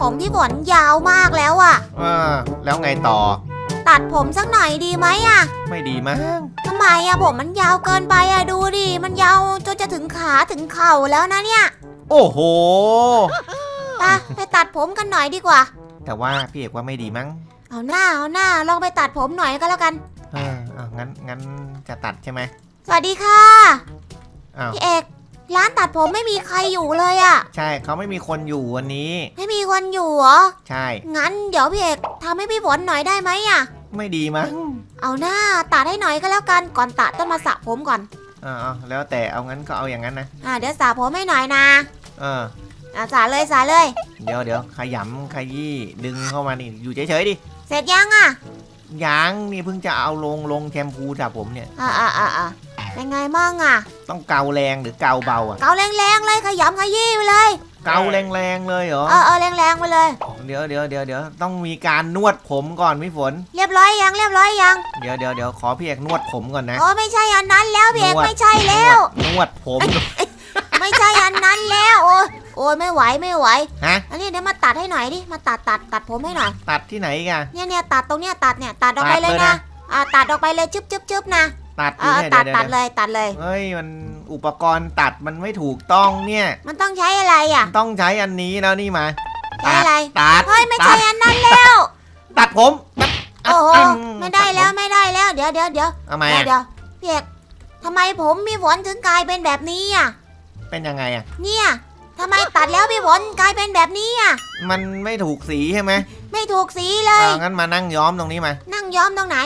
ผมพี่ฝนยาวมากแล้วอะเออแล้วไงต่อ ตัดผมสักหน่อยดีไหมอะไม่ดีมั้งทำไมอะผมมันยาวเกินไปอะดูดิ มันยาวจนจะถึงขาถึงเข่าแล้วนะเนี่ยโอ้โห ไปไปตัดผมกันหน่อยดีกว่า แต่ว่าพี่เอกว่าไม่ดีมั้งเอาหน้าเอาหน้าลองไปตัดผมหน่อยก็แล้วกัน เออเอางั้นงั้นจะตัดใช่ไหมสวัสดีค่ะอ้าวพี่เอก ร้านตัดผมไม่มีใครอยู่เลยอะ ใช่เขาไม่มีคนอยู่วันนี้ ไม่มีคนอยู่เหรอ ใช่ งั้นเดี๋ยวพี่เอกทำให้พี่ฝนหน่อยได้ไหมอะไม่ดีมั้งเอาหน้าตัดให้หน่อยก็แล้วกัน ก่อนตัดต้องมาสระผมก่อนเออเอาแล้วแต่เอางั้นก็เอาอย่างนั้นนะอ่าเดี๋ยวสระผมให้หน่อยนะเออ อ่าสระเลยสระเลย เดี๋ยวเดี๋ยวขยำขยี้ดึงเข้ามานี่อยู่เฉยๆดิ เสร็จยังอะ ยังนี่เพิ่งจะเอาลงลงแชมพูสระผมเนี่ย อ่าอ่าอ่าอ่าเป็นไงมั่งอะต้องเกาแรงหรือเกาเบาอะ เกาแรงๆเลยขยำขยี้ไปเลย เกาแรงๆเลยเหรอ เออเออแรงๆไปเลย เดี๋ยวเดี๋ยวเดี๋ยวเดี๋ยวต้องมีการนวดผมก่อนพี่ฝน เรียบร้อยยังเรียบร้อยยัง เดี๋ยวเดี๋ยวเดี๋ยวขอพี่เอกนวดผมก่อนนะ โอ้ไม่ใช่อันนั้นแล้วพี่เอกนวดไม่ใช่แล้ว นวดผม ไม่ใช่อันนั้นแล้วโอ้ย โอ้ยไม่ไหวไม่ไหว ฮะ อันนี้เดี๋ยวมาตัดให้หน่อยดิ มาตัดตัดตัดผมให้หน่อย ตัดที่ไหนอีกัน เนี่ยเนี่ยตัดตรงเนี้ยตัดเนี่ยตัดออกไปตัดเลยเลยนะ นะ อ่าตัดออกไปเลยจึ๊บจึ๊บจึ๊บนะตัดเอที่อไหนตัดเดี๋ยวตัดเดี๋ยวเลยตัดเลย เฮ้ยมันอุปกรณ์ตัดมันไม่ถูกต้องเนี่ย มันต้องใช้อะไรอะต้องใช้อันนี้แล้วนี่มาใช้อะไร ตัดเฮ้ยไม่ตัใช่ดอันนั้นแล้ว ตัดผมตัดโอ้โหอืไม่ได้แล้วไม่ได้แล้ว เดี๋ยวเดี๋ยวเดี๋ยวทำไมเดี๋ยวอะเดี๋ยวพี่เอกทำไมผมพี่ฝนถึงกลายเป็นแบบนี้อะ เป็นยังไงอะเนี่ย ทำไมตัดแล้วพี่ฝนกลายเป็นแบบนี้อะ มันไม่ถูกสีใช่ไหมไม่ถูกสีเลยเอางั้นมานั่งย้อมตรงนี้มา นั่งย้อมตรงไหน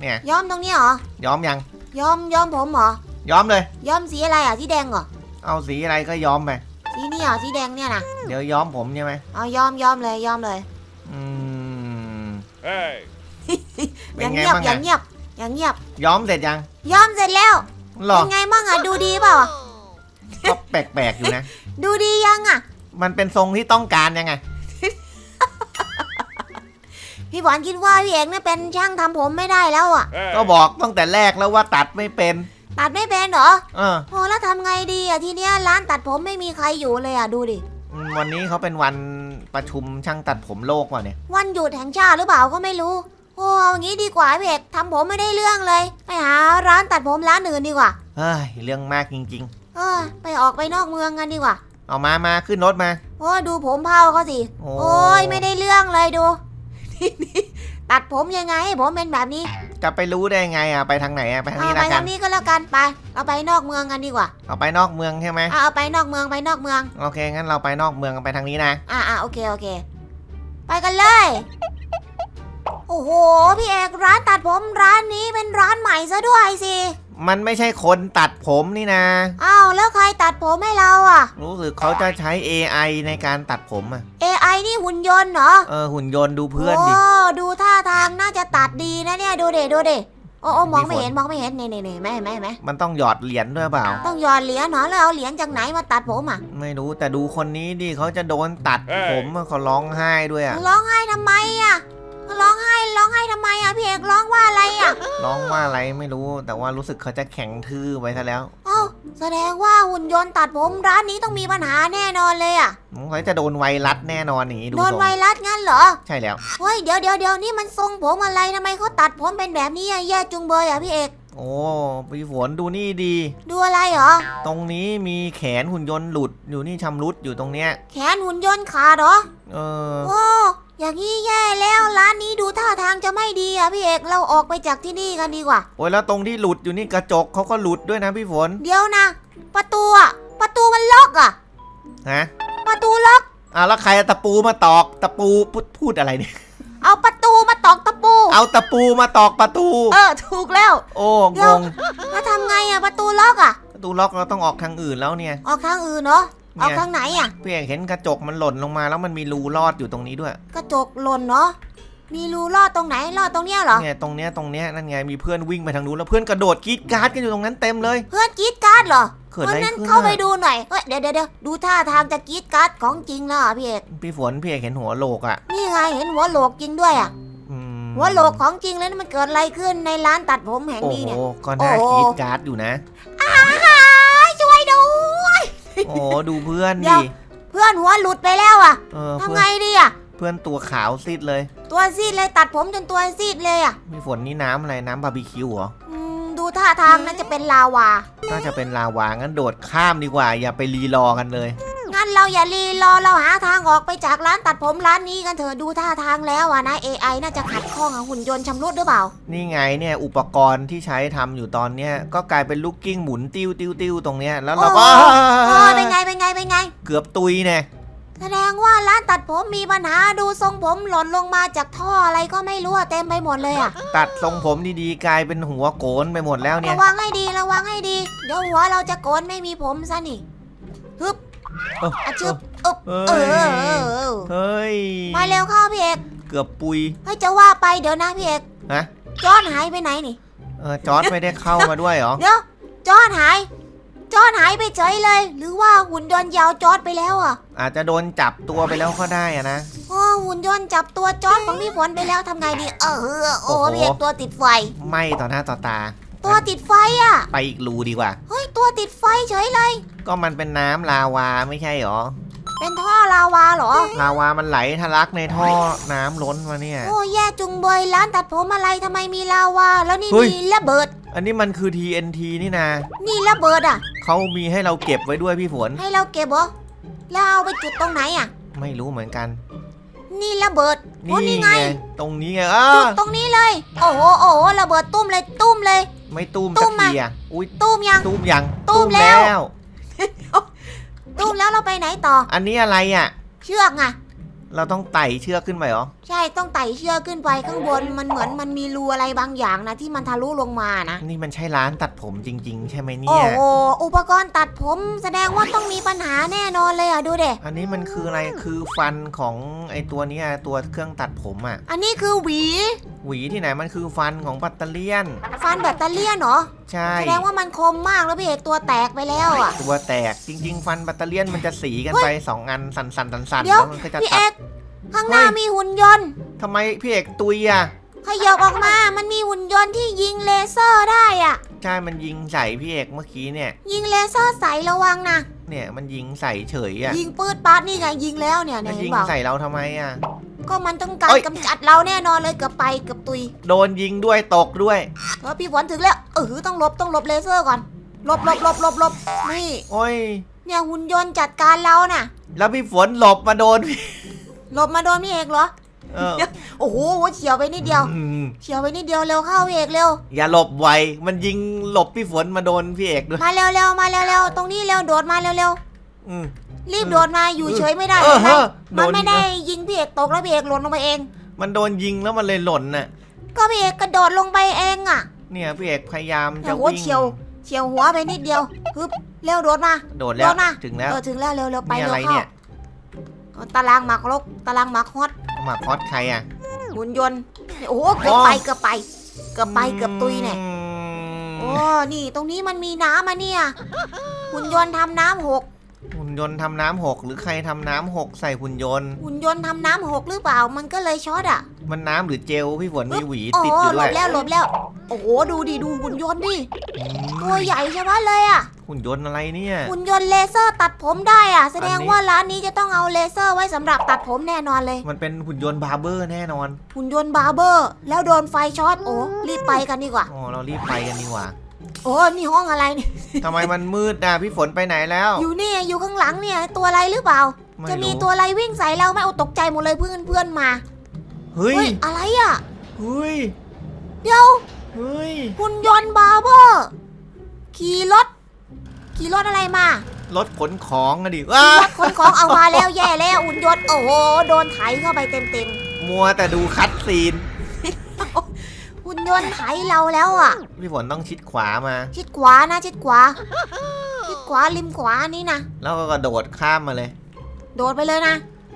เนี่ย ย้อมตรงนี้เหรอ ย้อมยัง ย้อมย้อมผมเหรอ ย้อมเลย ย้อมสีอะไรอะ สีแดงเหรอ เอาสีอะไรก็ย้อมไป สีนี่เหรอ สีแดงเนี่ยนะเดี๋ยวย้อมผมใช่ไหมเอาย้อมย้อมเลยย้อมเลย อืม Hey. เป็อนย่างไงเงียบบ้างอย่าอะงเงียบอย่างเงียบ ย้อมเสร็จยังย้อมเสร็จแล้ว หรอเป็นไงบ้างอะ ดูดีเปล่าอะก็แปลกๆอยู่นะ ดูดียังอะ มันเป็นทรงที่ต้องการยังไง พี่บอลคิดว่าพี่เอกเนี่ยเป็นช่างทำผมไม่ได้แล้วอะ Hey. ก็บอกตั้งแต่แรกแล้วว่าตัดไม่เป็น ตัดไม่เป็นเหรอเออโอ้แล้วทำไงดีอะทีเนี้ยร้านตัดผมไม่มีใครอยู่เลยอะดูดิ อืมวันนี้เขาเป็นวันประชุมช่างตัดผมโลกว่ะเนี่ย วันหยุดแห่งชาติหรือเปล่าก็ไม่รู้ โอ้เอางี้ดีกว่าพี่เอกทำผมไม่ได้เรื่องเลย ไปหาร้านตัดผมร้านอื่นดีกว่า เฮ้ย เรื่องมากจริง เออไปออกไปนอกเมืองกันดีกว่าๆเอามามาขึ้นรถมา โอ้ดูผมเผาเขาสิ โอ้ โอ้ยไม่ได้เรื่องเลยดูตัดผมยังไงให้ผมเป็นแบบนี้จะไปรู้ได้ไงอะไปทางไหนอะไปทางเอานี้ไปละกัทานงนี้ก็แล้วกันไป เราไปนอกเมืองกันดีกว่าเอาไปนอกเมืองใช่ไหมเอาเอาไปนอกเมืองไปนอกเมือง โอเคงั้นเราไปนอกเมืองกันไปทางนี้นะ อ่าอ่าโอเค โอเค ไปกันเลย โอ้โห พี่เอกร้านตัดผมร้านนี้เป็นร้านใหม่ซะด้วยสิ มันไม่ใช่คนตัดผมนี่นะ อ้าวแล้วใครตัดผมให้เราอะ รู้สึกเขาจะใช้ AI ในการตัดผมอะ AI นี่หุ่นยนต์เหรอ เออหุ่นยนต์ดูเพื่อนดิ โอ้ดูท่าทางน่าจะตัดดีนะเนี่ยดูเดดูเดโอ้โอ้มองไม่มีฝนเห็นมองไม่เห็นนี่นี่นี่ไม่ไม่ไม่มันต้องหยอดเหรียญด้วยเปล่า ต้องหยอดเหรียญเหรอแล้วเอาเหรียญจากไหนมาตัดผมอะ ไม่รู้แต่ดูคนนี้ดิเขาจะโดนตัดเอ้ยผมอะเขาร้องไห้ด้วยอะร้องไห้ทำไมอะ ร้องไห้ร้องไห้ทำไมอะพี่เอกร้องว่าอะไรอะร้องว่าอะไรไม่รู้ แต่ว่ารู้สึกเขาจะแข็งทื่อไว้ซะแล้วเอ้าแสดงว่าหุ่นยนต์ตัดผมร้านนี้ต้องมีปัญหาแน่นอนเลยอะสงสัยจะโดนไวรัสแน่นอนอย่างนี้ดูโดนทรงไวรัสงั้นเหรอใช่แล้ว เฮ้ยเดี๋ยวเดี๋ยวเดี๋ยวนี่มันทรงผมอะไรทำไมเขาตัดผมเป็นแบบนี้อะแย่จุงเบยอะพี่เอกโอ้พี่ฝนดูนี่ดี ดูอะไรเหรอตรงนี้มีแขนหุ่นยนต์หลุดอยู่นี่ชำรุดอยู่ตรงเนี้ยแขนหุ่นยนต์ขาดเหรอเออโอ้ อย่างนี้แย่แล้วร้านนี้ดูท่าทางจะไม่ดีอะพี่เอกเราออกไปจากที่นี่กันดีกว่า โอ้ยแล้วตรงที่หลุดอยู่นี่กระจกเขาก็หลุดด้วยนะพี่ฝน เดี๋ยวนะ ประตูอะประตูมันล็อกอะ ฮะ ประตูล็อกอะแล้วใครเอาตะปูมาตอกตะปูพูดพูดอะไรเนี่ย เอาประตูมาตอกตะปู เอาตะปูมาตอกประตู เออถูกแล้ว โอ้เดี๋งยว งแล้วทำไงอะประตูล็อกอะ ประตูล็อกเราต้องออกทางอื่นแล้วเนี่ย ออกทางอื่นเนาะ เนี่ยออกทางไหนอะ พี่เอกเห็นกระจกมันหล่นลงมาแล้วมันมีรูลอดอยู่ตรงนี้ด้วยกระจกหล่นเนาะมีรูลอดตรงไหนลอดตรงเนี้ยเหรอ เนี่ยตรงเนี้ยตรงเนี้ยนั่นไงมีเพื่อนวิ่งไปทางนู้นแล้วเพื่อนกระโดดกรีดกราร์ดกันอยู่ตรงนั้นเต็มเลย เพื่อนกรีดการ์ดเหรอเกิดเพอะไรราะนั้นขึ้นเข้าไปอะดูหน่อยเฮ้ยเดี๋ยวเดี๋ยวเดี๋ยวดูท่าทางจะกรีดการ์ดของจริงแล้วอะพี่เอกพี่ฝนพี่เอกเห็นหัวโหลกอะนี่ไงเห็นหัวโหลกจริงด้วยอะอืมหัวโหลกของจริงแล้วนี่มันเกิดอะไรขึ้นในร้านตัดผมแห่งโอ้นี้โหเนี่ย ก็น่าโอ้กโหรีดกราร์ดอยู่นะ อ้ายช่วยด้วย โอ้ดูเพื่อนเดี๋ดิยว เพื่อนหัวหลุดไปแล้วอะเออทำเพื่ไงอนดีอะพื่อนตัวขาวซีดเลยตัวซีดเลยตัดผมจนตัวซีดเลยอะพี่ฝนนี่น้ำอะไรน้ำบาร์บีคิวเหรออืมดูท่าทางน่าจะเป็นลาวา น่าจะเป็นลาวางั้นโดดข้ามดีกว่า อย่าไปรีรอกันเลย งั้นเราอย่ารีรอเราหาทางออกไปจากร้านตัดผมร้านนี้กันเถอะดูท่าทางแล้วอะนะ AI น่าจะขัดข้องกับหุ่นยนต์ชำรุดหรือเปล่า นี่ไงเนี่ยอุปกรณ์ที่ใช้ทำอยู่ตอนเนี้ยก็กลายเป็นลูกกิ้งหมุนติ้วติ้วติ้วตรงเนี้ยแล้วเราก็โอ้เป็นไงเป็นไงเป็นไง เกือบตุยเนี่ยแสดงว่าร้านตัดผมมีปัญหาดูทรงผมหล่นลงมาจากท่ออะไรก็ไม่รู้อะเต็มไปหมดเลยอะตัดทรงผมดีๆกลายเป็นหัวโกนไปหมดแล้วเนี่ย ระวังให้ดีระวังให้ดี เดี๋ยวหัวเราจะโกนไม่มีผมซะนี่ฮึบ เอ้าอะชึบอึบเอ้เออยเออเออเฮ้ยมาเร็วเข้าพี่เอกเกือบปุยเฮ้ยจะว่าไปเดี๋ยวนะพี่เอกฮะจอนหายไปไหนนี่เออจอร์ดไม่ได้เข้ามาด้วยเหรอเดี๋ยวจอนหาย จอนหายไปเฉยเลย หรือว่าหุ่นยนต์ยาวจอดไปแล้วอะอาจจะโดนจับตัวไปแล้วก็ได้อะนะ โอ้หุ่นยนต์จับตัวจอดของพี่ฝนไปแล้วทำไงดี เออโอ้โอ้โห พี่เอกตัวติดไฟ ไม่ต่อหน้าต่อตา ตัวติดไฟอะ ไปอีกรูดีกว่า เฮ้ย ตัวติดไฟเฉยเลย ก็มันเป็นน้ำลาวาไม่ใช่เหรอ เป็นท่อลาวาเหรอ ลาวามันไหลทะลักในท่อน้ำล้นมาเนี่ย โอ้แย่จุงเบยร้านตัดผมอะไรทำไมมีลาวา แล้วนี่เฮ้ย มีระเบิด อันนี้มันคือ TNT นี่นะนี่ระเบิดอะ เขามีให้เราเก็บไว้ด้วยพี่ฝน ให้เราเก็บเหรอแล้วเอาไปจุดตรงไหนอะ ไม่รู้เหมือนกัน นี่ระเบิดโอ้นี่ไง ตรงนี้ไงอ้าจุดตรงนี้เลย โอ้โห โอ้โห ระเบิดตุ้มเลย ตุ้มเลย ไม่ตุ้มตุ้สักมมาทีอะอุ้ยตุ้มยัง ตุ้มยังตุ้มแล้วแล้ว ตุ้มแล้วเราไปไหนต่อ อันนี้อะไรอะ เชือกไงเราต้องไต่เชือกขึ้นไปเหรอใช่ต้องไต่เชือกขึ้นไปข้างบนมันเหมือนมันมีรูอะไรบางอย่างนะที่มันทะลุลงมานะ นี่มันใช่ร้านตัดผมจริง ๆ ใช่ไหมโอ้เนี่ยโหอุปกรณ์ตัดผมแสดงว่าต้องมีปัญหาแน่นอนเลยอะดูเด็อันนี้มันคืออะไรคือฟันของไอตัวเนี้ยตัวเครื่องตัดผมอะอันนี้คือหวี หวีที่ไหนมันคือฟันของปัตเตอร์เลียน ฟันแบตเตอเลี่ยนเหรอใช่ แสดงว่ามันคมมากแล้วพี่เอกตัวแตกไปแล้วอะ ตัวแตกจริง ๆ ฟันปัตเตอร์เลียนมันจะสีกันไปสองอันสันๆสันๆเดี๋ยว แล้วมันก็จะพี่ตัเอดก ข้างหน้าเฮ้ยมีหุ่นยนต์ ทำไมพี่เอกตุยอะ ขยับออกมา มันมีหุ่นยนต์ที่ยิงเลเซอร์ได้อะ ใช่ มันยิงใส่พี่เอกเมื่อกี้เนี่ย ยิงเลเซอร์ใส่ระวังนะ เนี่ยมันยิงใส่เฉยอะยิงปืดปาดนี่ไงยิงแล้วเนี่ยมัเนี่ยนเห็ยินงเปล่าใส่เราทำไมอะ ก็มันต้องการเอ้ย กำจัดเราแน่นอนเลยเกือบไปเกือบตุยโดนยิงด้วยตกด้วย เออพี่ฝนถึงแล้ว เออต้องหลบต้องหลบเลเซอร์ก่อนหลบหลบหลบหลบหลบนี่ โอ้ย เนี่ยหุ่นยนต์จัดการเราน่ะ แล้วพี่ฝนหลบมาโดนพี่ หลบมาโดนพี่เอกเหรอ เออโอ้โหเฉียวไปนิดเดียว อืมเฉียวไปนิดเดียวเร็วเข้าพี่เอกเร็ว อย่าหลบไวมันยิงหลบพี่ฝนมาโดนพี่เอกด้วยมาเร็วเร็วมาเร็วเร็วตรงนี้เร็วโดดมาเร็วเร็วอืม รีบโดดมาอยู่เฉยไม่ได้เออเห็นไหมเฮ้อโดมันน ไม่ได้ยิงพี่เอกตกแล้วพี่เอกหล่นลงไปเอง มันโดนยิงแล้วมันเลยหล่นน่ะ ก็พี่เอกกระโดดลงไปเองอะเนี่ยพี่เอกพยายามจะโอ้โหวิ่งเฉียวเฉียวหัวไปนิดเดียวฮึบเร็วโดดมา โดดแล้วโดนนะถึงแล้ว เออถึงแล้วเร็วเร็วไปนี่เร็อะวไรเข้าเนี่ย เอาตารางหมากรกตารางหมากฮอตหมาพอดใครอะ หุ่นยนต์โอ้โหเกือบอ๋อไปเกือบไปเกือบไปเกือบตุยเนี่ยอืมโอ้นี่ตรงนี้มันมีน้ำมาเนี่ยหุ่นยนต์ทำน้ำหก หุ่นยนต์ทำน้ำหกหรือใครทำน้ำหกใส่หุ่นยนต์ หุ่นยนต์ทำน้ำหกหรือเปล่า มันก็เลยช็อตอะมันน้ำหรือเจลพี่ฝนมีหวีโอ้ติดโหอยู่หลด้วยบแล้วหลบแล้ว โอ้โห ดูดิ ดูหุ่นยนต์ดิ อืมตัวใหญ่ใช่ไหมเลยอะ หุ่นยนต์อะไรเนี่ย หุ่นยนต์เลเซอร์ตัดผมได้อะ แสดงอันนี้ ว่าร้านนี้จะต้องเอาเลเซอร์ไว้สำหรับตัดผมแน่นอนเลย มันเป็นหุ่นยนต์บาร์เบอร์แน่นอนหุ่นยนต์บาร์เบอร์ แล้วโดนไฟช็อต โอ้รีบไปกันดีกว่า อ๋อเรารีบไปกันดีกว่า โอ้นี่ห้องอะไรเนี่ยทำไมมันมืดอะพี่ฝนไปไหนแล้ว อยู่นี่อยู่ข้างหลังเนี่ยตัวอะไรหรือเปล่า ไม่จะมีรู้ตัวอะไรวิ่งใส่เราไหม่เอาตกใจหมดเลยเพื่อนเพื่อนมาเฮ้ยเฮ้ยอะไรอะ เฮ้ยเดี๋ยวเฮ้ยหุ่นยนต์บาร์เบอร์ขี่รถขี่รถอะไรมารถขนของอะดิว้าขี่รถขนของเอามาแล้วแย่แล้วหุ่นยนต์โอ้โหโดนไถเข้าไปเต็มเต็มมัวแต่ดูคัดซีนๆ หุ่นยนต์ไถเราแล้วอะ พี่ฝนต้องชิดขวามา ชิดขวานะชิดขวา ชิดขวาริมขวานี่นะ แล้วก็กระโดดข้ามมาเลย โดดไปเลยนะ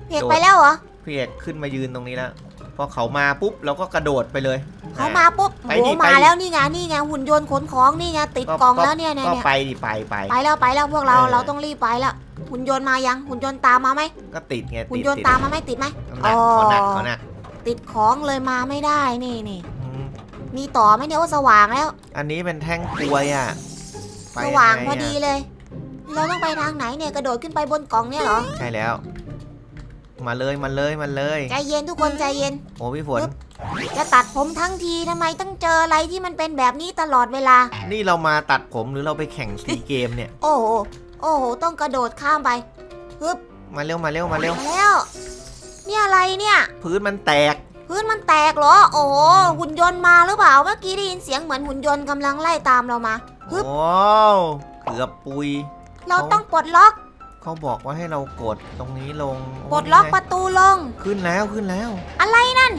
เพกโดดไปแล้วเหรอพี่เอกขึ้นมายืนตรงนี้แล้วพอเขามาปุ๊บเราก็กระโดดไปเลยเขามาปุ๊บไปโอ้ดิมาไปดิแล้วนี่ไงนี่ไงหุ่นยนต์ขนของนี่ไงติดกล่องแล้วเนี่ยเนี่ยก็เนี่ยไปดิไปไปไปแล้วไปแล้วพวกเราเออเราต้องรีบไปแล้วหุ่นยนต์มายังหุ่นยนต์ตามมาไหมก็ติดไงหุ่นติดยนต์ติดตามมาไหมติดไหมหนักเขาหนักอ๋อเขาหนักติดของเลยมาไม่ได้นี่นี่อื มมีต่อไหมเนี่ยโอ้สว่างแล้วอันนี้เป็นแท่งกลวยอะไปสว่างยัไะพอดีเลย เราต้องไปทางไหนเนี่ยกระโดดขึ้นไปบนกล่องเนี่ยเหรอ ใช่แล้ว มาเลยมาเลยมาเลยใจเย็นทุกคนใจเย็น โอ้พี่ฝนปึ๊บจะตัดผมทั้งทีทำไมต้องเจออะไรที่มันเป็นแบบนี้ตลอดเวลา นี่เรามาตัดผมหรือเราไปแข่งซีเกมเนี่ย โอ้โหโอ้โหต้องกระโดดข้ามไปปึ๊บมาเร็วมาเร็วมาเร็วมาแล้วเนี่ยอะไรเนี่ย พื้นมันแตก พื้นมันแตกเหรอ โอ้โหหุ่นยนต์มาหรือเปล่า เมื่อกี้ได้ยินเสียงเหมือนหุ่นยนต์กำลังไล่ตามเรามา ฮึบ ว้าวเกือบปุย เราต้องปลดล็อก เขาบอกว่าให้เรากดตรงนี้ลงโปลดล็อกนี่ปไงระตูลง ขึ้นแล้วขึ้นแล้ว อะไรนั่น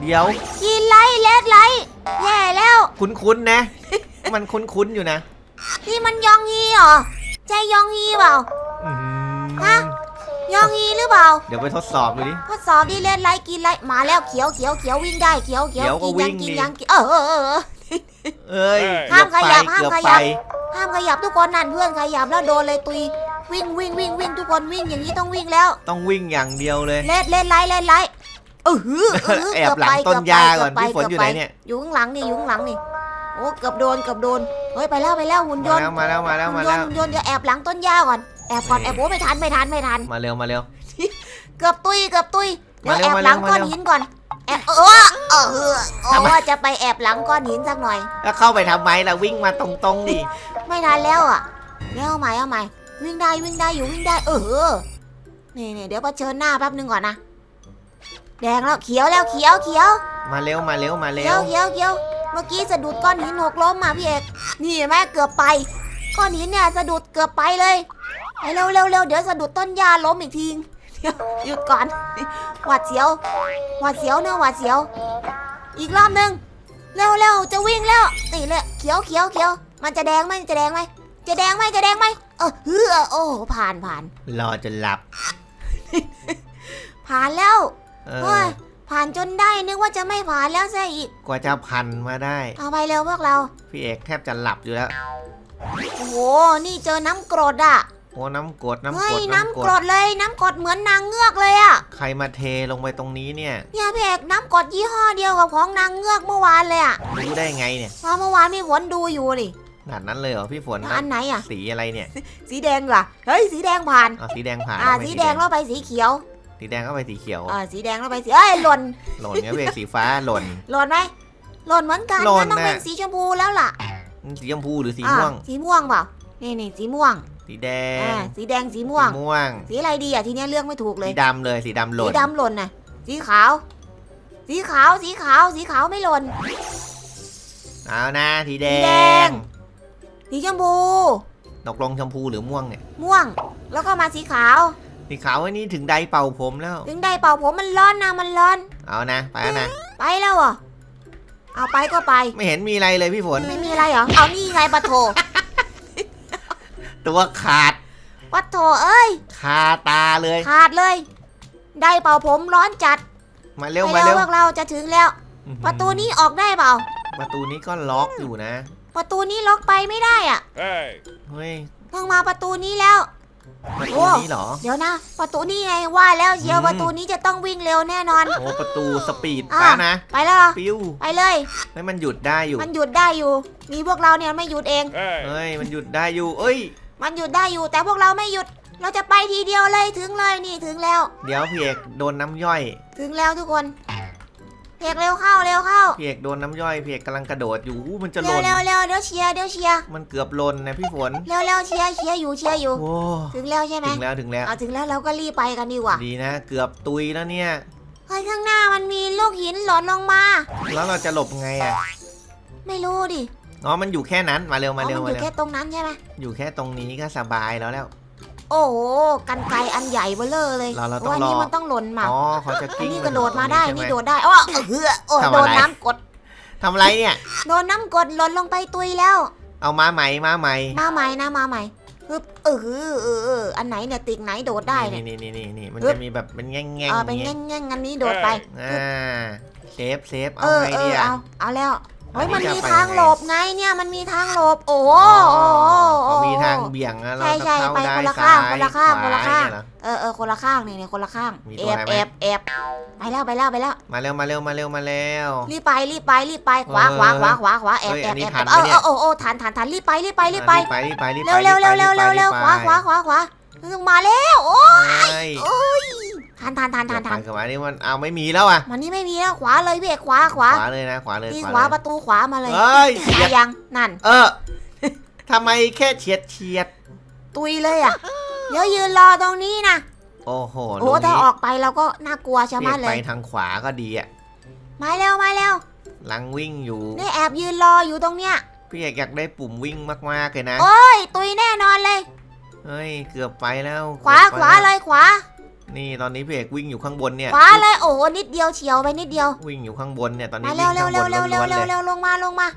เดี๋ยวกีนไลท์เลดไลท์แย่แล้ว คุ้นๆนะ มันคุ้นๆอยู่นะนี่มันยองฮีเหรอใช่ยองฮีเปล่า อื้อหือฮะ ยองฮีหรือเปล่า เดี๋ยวไปทดสอบดูดิ ทดสอบดิเลดไลท์กินไลท์มาแล้วเขียวเขียวเขียววิ่งได้เขียวเขียวเขียวก็กินวิ่ยังงกินดิ ยังกินเออเออเออเออ เอ้ยห้ามขยับห้ามเกือบขไปยับห้ามขยับทุกคนนั่นเพื่อนขยับแล้วโดนเลยตุยวิ่งวิ่งวิ่งวิ่งทุกคนวิ่งอย่างนี้ต้องวิ่งแล้ว ต้องวิ่งอย่างเดียวเลย เลดเลดไลท์เลดไลท์เออหือเออหือแอบหลังเกืต้นไปหญ้าก่อนเบไปพี่ฝนอยู่ไหนเนี่ย อยู่ข้างหลังนี่อยู่ข้างหลังนี่โอ้เกือบโดนเกือบโดนเฮ้ยไปแล้วไปแล้วหุ่นยมานต์แล้วมาแล้วมาแล้วหุ่มานยแล้นวต์หุ่นยนต์เดี๋ยวแอบหลังต้นหญ้าก่อน แอบก่อนแอบโอ้ไม่ทันไม่ทันไม่ทัน มาเร็วมาเร็ว เกือบตุยเกือบตุยเดี๋ยวมาเร็แอวบมาหเร็ลัวงมาก้อนเร็ว หินก่อนแอบเออเออเออทำไมว่าจะไปแอบหลังก้อนหินสักหน่อย แล้วเข้าไปทำไมล่ะวิ่งมาตรงๆดิ ไม่ทันแล้วอะเดี๋ยวเอาใหม่เอาใหม่วิ่งได้วิ่งได้อยู่วิ่งได้ เออนี่นี่เดี๋ยวเผชิญหน้าแป๊บนึงก่อนนะ แดงแล้วเขียวแล้วเขียวเขียว มาเร็วมาเร็วมาเร็เขียว วเขียวเขียวเมื่อกี้สะดุดก้อนหินหกล้มมาพี่เอก นี่เห็นไหมเกือบไป ก้อนหินเนี่ยสะดุดเกือบไปเลย ไปเร็วเร็วเร็วเดี๋ยวสะดุดต้นหญ้าล้มอีกทีเดี๋ยวหยุดก่อน หวาดเสียว หวาดเสียวเนอะหวาดเสียว อีกรอบหนึ่งเร็วเร็วจะวิ่งแล้วนี่เลยเขียวเขียวเขียวมันจะแดงไหมจะแดงไหมจะแดงไหมจะแดงไหมเออเฮือโอ้ผ่านผ่านรอจนหลับ ผ่านแล้วเอโอ้อยผ่านจนได้นึกว่าจะไม่ผ่านแล้วซะอีก กว่าจะพันมาได้เอาไปเร็วพวกเรา พี่เอกแทบจะหลับอยู่แล้ว โอ้โห นี่เจอน้ำกรดอะ โอ้น้ำกรดน้ำเฮ้กยรดน้ำน้ำกกรรดดเลยน้ำกรดเหมือนนางเงือกเลยอะใครมาเทลงไปตรงนี้เนี่ยเนี่ยพี่เอกน้ำกรดยี่ห้อเดียวกับของนางเงือกเมื่อวานเลยอะรู้ได้ไงเนี่ยเพราะเมื่อวานมีฝนดูอยู่ดิขนาดนั้นเลยเหรอพี่ฝนอันไหนอะสีอะไรเนี่ยสีแดงเหรอเฮ้ยสีแดงผ่านเอาสีแดงผ่านอ่าทำไมสีแดงแล้วไปสีเขียวสีแดงก็ไปสีเขียว อ่าสีแดงแล้วไปสีเอ้ยหล่นหล่นเนี่ยพี่เอกสีฟ้าหล่น หล่นไหมหล่นเหมือนกันหล่นงั้นต้องน่ะ เป็นสีชมพูแล้วล่ะ สีชมพูหรือสีอ่าม่วงสีม่วงเปล่านี่นี่สีม่วง สีแดอ่างสีแดงสีม่วง สีม่วง สีอะไรดีอะทีเนี้ยเลือกไม่ถูกเลสีย ดำเลย สีดำหสีล่นดำหล่นน่ะ สีขาว สีขาว สีขาว สีขาวไม่หล่น เอานะ สีแดสีแดง ง สีชมพู ตกลงชมพูหรือม่วงเนี่ย ม่วง แล้วก็มาสีขาว สีขาวอันนี้ถึงไดร์เป่าผมแล้ว ถึงได้เป่าผมมันร้อนนะมันร้อน เอานะ ไปแล้วนะ ไปแล้วเหรอะเอาไปก็ไป ไม่เห็นมีอะไรเลยพี่ฝน ไม่มีอะไรเหรอ เอานี่ไงปะโถ ตัวขาดปะโถเอ้ย คาตาเลย ขาดเลย ได้เป่าผมร้อนจัดมาเร็วไปมาแล้วเร็วพวกเราจะถึงแล้ว อื้อหือประตูนี้ออกได้เปล่า ประตูนี้ก็ล็อกอยู่นะ ประตูนี้ล็อกไปไม่ได้อะ Hey! เฮ้ยต้องมาประตูนี้แล้ว ประโอ้ตูนี้เหรอ เดี๋ยวนะ ประตูนี้ไงว่าแล้วเชียวอืม ประตูนี้จะต้องวิ่งเร็วแน่นอน โอ้ประตูสปีดอะไปนะ ไปแล้วเหรอปิ้วไปเลย ให้มันหยุดได้อยู่ มันหยุดได้อยู่ มีพวกเราเนี่ยไม่หยุดเอง Hey! เฮ้ย มันหยุดได้อยู่ เอ้ย มันหยุดได้อยู่ แต่พวกเราไม่หยุด เราจะไปทีเดียวเลยถึงเลยนี่ถึงแล้ว เดี๋ยวพี่เอกโดนน้ำย่อยถึงแล้วทุกคนเพกเร็วเข้าเร็วเข้าพี่เอกโดนน้ำย่อยพี่เอกกำลังกระโดดอยู่อู้มันจะหเร็วล่นเร็วเร็วเดี๋ยวเชียร์เดี๋ยวเชียร์มันเกือบหล่นนะพี่ฝนเร็วเร็วเชียร์เชียร์อยู่เชียร์อยู่ โอ้ถึงแล้วใช่ไหมถึงแล้วถึงแล้วเอาถึงแล้วเราก็รีบไปกันดีกว่าดีนะ เกือบตุยแล้วเนี่ยเฮ้ยข้างหน้ามันมีลูกหินหล่นลงมา แล้วเราจะหลบไงอะไม่รู้ดิ อ๋อมันอยู่แค่นั้นมาเร็วมาเร็วอ๋อมามันอยู่เร็วแค่ตรงนั้นใช่ไหมอยู่แค่ตรงนี้ก็สบายแล้วแล้ว โอ้โหกันไกรอันใหญ่เบ้อเลอเลยเราเราต้องว่านี่รอมันต้องหล่นมาอ๋อเขาจะอันกิ้งนี้มกระโดดมาได้ตรงนี่ใช่หโดดได้อ้อเฮือโอ้ทำอะไรโดนน้ำกด ทำอะไรเนี่ย โดนน้ำกดหล่นลงไปตุยแล้ว เอามาใหม่มาใหม่มาใหม่นะมาใหม่ฮึบเออเออเออเอออันไหนเนี่ยติ๊กไหนโดดได้เนี่ย นี่นี่นี่นี่มันฮึบจะมีแบบเป็นแง่งแง่งเออเป็นแง่งแง่งๆอันนี้โดดไป อ่าเซฟเซฟเอเอาอไงเอดีออะเอาเอาแล้ว เฮ้ยอันนี้มันมีจะไปทางไงหลบไงเนี่ยมันมีทางหลบ โอ้โหอ๋อโอ้โหเขามีทางเบี่ยงอะเราใช่จะใช่เข้าไปได้คนละซ้าข้างยคนละข้างขวคนละข้างเนี่ยเหรอเออเออคนละข้างนี่เนี่ยคนละข้างมีแอตัวบอะไรไหมแอบแอบไปแล้วไปแล้วไปแล้ว มาเร็วมาเร็วมาเร็วมาเร็วรีบไปรีบไปรีบไปขวาเออขวาขวาขวาขวาแอบเฮ้ยแออับนนี้แอบทันเออปะเนี่ยเออโอ้ทันทันทันรีบไปรีบไปรีบไปรีบไปรีบไปรีบไปเร็วเร็วเร็วเร็วเร็วเร็วขวาขวาขวาขวามาแล้วโอ้เฮ้ยโอ้ย ทานทานทานเกืทาอนบทาไปนเกือบมานี่มันเอาไม่มีแล้วอะมันนี่ไม่มีแล้วขวาเลยพี่เอกขวาขวาขวาเลยนะขวาเลยตีขขวาวาเลยประตูขวามาเลยเอ้ยมายังนั่น เออทำไมแค่เฉียดเฉียดตุยเลยอะเดี๋ยวยืนรอตรงนี้นะโอ้โหโอ้ลูกถ้านี้ออกไปเราก็น่ากลัวชะเปมัลี่ยดนเลไปยทางขวาก็ดีอะมาเร็วมาเร็วลังวิ่งอยู่นี่แอบยืนรออยู่ตรงเนี้ยพี่เอกอยากได้ปุ่มวิ่งมากๆเลยนะโอ้ยตุยแน่นอนเลยเฮ้ยเกือบไปแล้ว ขวากือบขไปวาเลยขวา นี่ตอนนี้พี่เอกวิ่งอยู่ข้างบนเนี่ยขวาเลยโอ้โหนิดเดียวเฉียวไปนิดเดียววิ่งอยู่ข้างบนเนี่ยตอนนี้มาวิ่เร็วงเร็วข้างบเร็วนเร็วเร็วล้วนๆเร็วเลยเร็วลงมาลงมา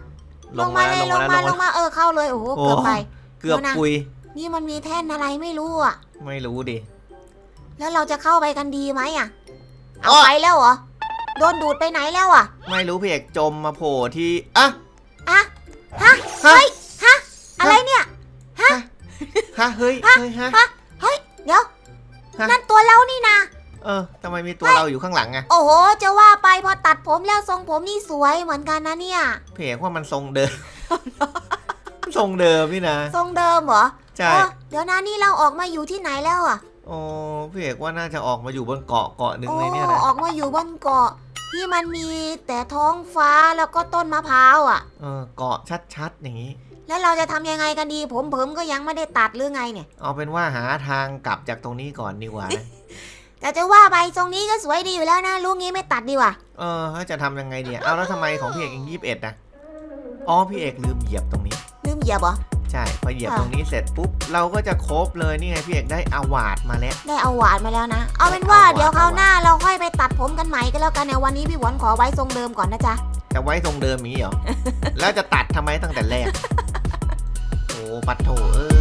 ลงมาเลยลลงงมามาลลงงมามาเออเข้าเลยโอ้โหโอ้เกือบไป เกือบดูนะปุยนี่มันมีแท่นอะไรไม่รู้อะ ไม่รู้ดิ แล้วเราจะเข้าไปกันดีไหมอะอ๋เอาอไปแล้วเหรอโดนดูดไปไหนแล้วอะไม่รู้พี่เอกจมมาโผล่ที่อะอะฮะฮะเฮ้ยฮะอะไรเนี่ย ฮะเฮ้ยฮะเฮ้ยฮะฮะเฮ้ยเดี๋ยว ฮะ นั่นตัวเรานี่นะ เออทำไมมีตัวเราอยู่ข้างหลังอะโอ้โห จะว่าไปพอตัดผมแล้วทรงผมนี่สวยเหมือนกันนะเนี่ยพี่เอกว่ามันทรงเดิม ทรงเดิมนี่นะ ทรงเดิมเหรอใช่ เออเดี๋ยวนะนี่เราออกมาอยู่ที่ไหนแล้วอะโอ้พี่เอกว่าน่าจะออกมาอยู่บนเกาะเกาะหนึ่งโอ้เลยเนี่ยนะ ออกมาอยู่บนเกาะ ที่มันมีแต่ท้องฟ้าแล้วก็ต้นมะพร้าวอะ เออเกาะชัดๆอย่างนี้ แล้วเราจะทำยังไงกันดี ผมเผิมก็ยังไม่ได้ตัดหรือไงเนี่ย เอาเป็นว่าหาทางกลับจากตรงนี้ก่อนดีกว่านะ แต่จะว่าไปทรงนี้ก็สวยดีอยู่แล้วนะลูกนี้ไม่ตัดดีกว่าเออแล้วจะทำยังไงเนี่ย เอาแล้วทำไมของพี่เอกยังยี่สิบเอ็ดนะอ๋อพี่เอกลืมเหยียบตรงนี้ ลืมเหยียบเหรอ ใช่พอเหยียบค่ะ ตรงนี้เสร็จปุ๊บเราก็จะครบเลยนี่ไงพี่เอกได้อาวาดมาแล้ว ได้เอาหวานมาแล้วนะ เอาเป็นว่าเอาหวาน เดี๋ยวคราวหน้าเราค่อยไปตัดผมกันใหม่ก็แล้วกันในวันนี้พี่หวนขอไว้ทรงเดิมก่อนนะจ๊ะ จะไว้ทรงเดิมนี้เหรอ แล้วจะตัดทำไมตั้งแต่แรก โอ้ปัดโถเอ้ย